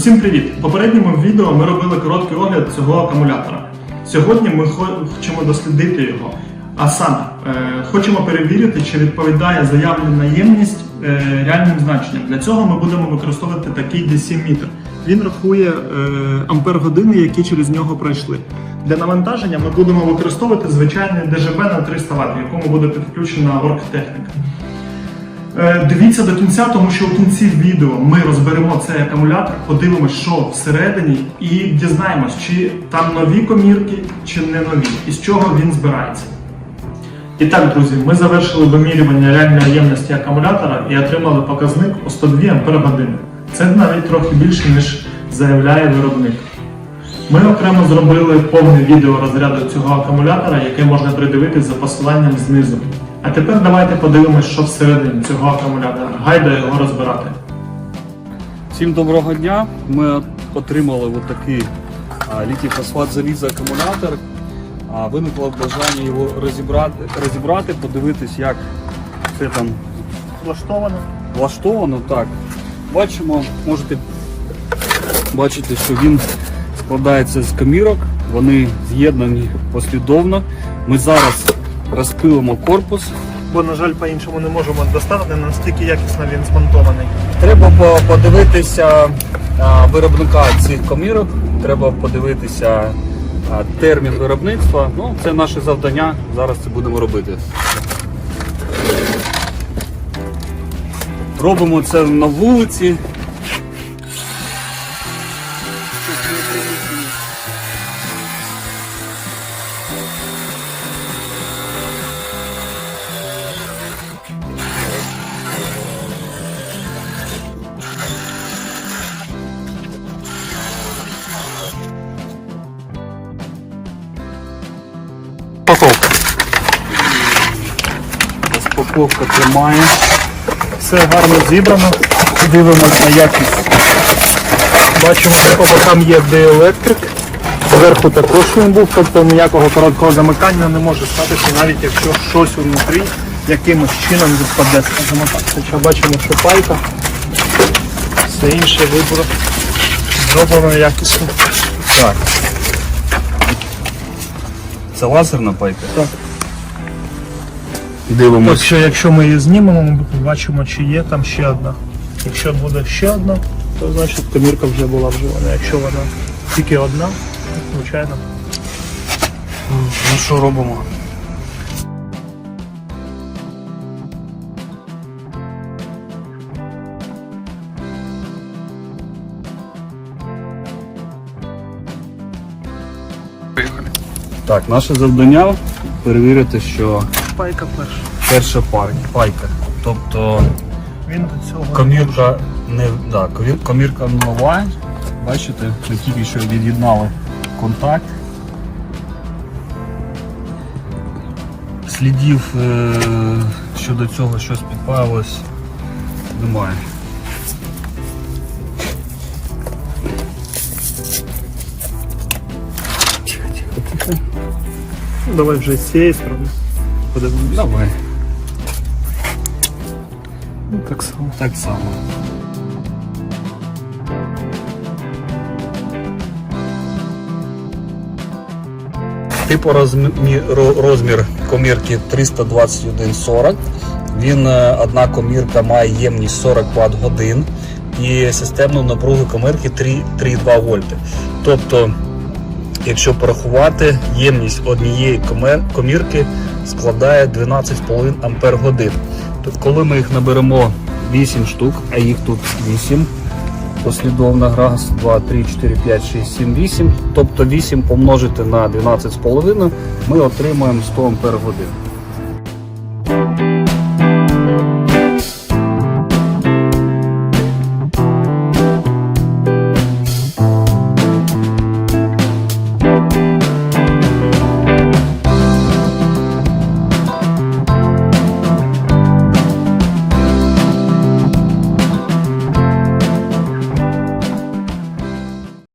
Усім привіт! В попередньому відео ми робили короткий огляд цього акумулятора. Сьогодні ми хочемо дослідити його. А саме, хочемо перевірити, чи відповідає заявлена ємність е, реальним значенням. Для цього ми будемо використовувати такий DC-мітр. Він рахує е, ампер-години, які через нього пройшли. Для навантаження ми будемо використовувати звичайний ДЖБ на 300 Вт, в якому буде підключена оргтехніка. Е, Дивіться до кінця, тому що у кінці відео ми розберемо цей акумулятор, подивимося, що всередині, і дізнаємось, чи там нові комірки, чи не нові, і з чого він збирається. І так, друзі, ми завершили вимірювання реальної ємності акумулятора і отримали показник у 102 Ах. Це навіть трохи більше, ніж заявляє виробник. Ми окремо зробили повне відео розряду цього акумулятора, яке можна придивитись за посиланням знизу. А тепер давайте подивимось, що всередині цього акумулятора. Гайда його розбирати. Всім доброго дня. Ми отримали от такий а, літій фосфат заліза акумулятор. Виникло бажання його розібрати, розібрати, подивитись, як це там Влаштовано. влаштовано. Так. Бачимо, можете бачити, що він складається з камірок, вони з'єднані послідовно. Ми зараз розпилимо корпус. Бо, на жаль, по-іншому не можемо достати, настільки якісно він змонтований. Треба подивитися виробника цих комірок, треба подивитися термін виробництва. Ну, це наше завдання. Зараз це будемо робити. Робимо це на вулиці. Розпаковка тримає. Все гарно зібрано. Дивимося на якість. Бачимо, по бокам є диелектрик. Зверху також він був, тобто ніякого короткого замикання не може статися, навіть якщо щось внутрі якимось чином відпаде, скажімо так. Хоча бачимо, що пайка, все інше вибор зроблено якісно. Так. Це лазерна пайка? Так. Дивимося. Якщо, якщо ми її знімемо, ми побачимо, чи є там ще одна. Якщо буде ще одна, то значить комірка вже була вживана. Якщо вона тільки одна, то звичайно. Ну що робимо? Так, наше завдання перевірити, що Пайка перша. перша пар- пайка. Тобто Він до цього комірка не да, комір- комірка нова. Бачите, ми тільки що від'єднали контакт. Слідів е, щодо цього щось підпалилось немає. Тихо, тихо, тихо. Ну, Давай вже з цієї сторони. Подивимося. Давай. Ну, так само. Так само. Типу розмі- розмір комірки 321,40. Він е, одна комірка має ємність 40 Вт годин і системну напругу комірки 3,2 вольти. Тобто, якщо порахувати, ємність однієї комірки складає 12,5 Ампер годин. Тобто, коли ми їх наберемо 8 штук, а їх тут 8 послідовно, раз, 2, 3, 4, 5, 6, 7, 8, тобто 8 помножити на 12,5, ми отримаємо 100 Ампер годин.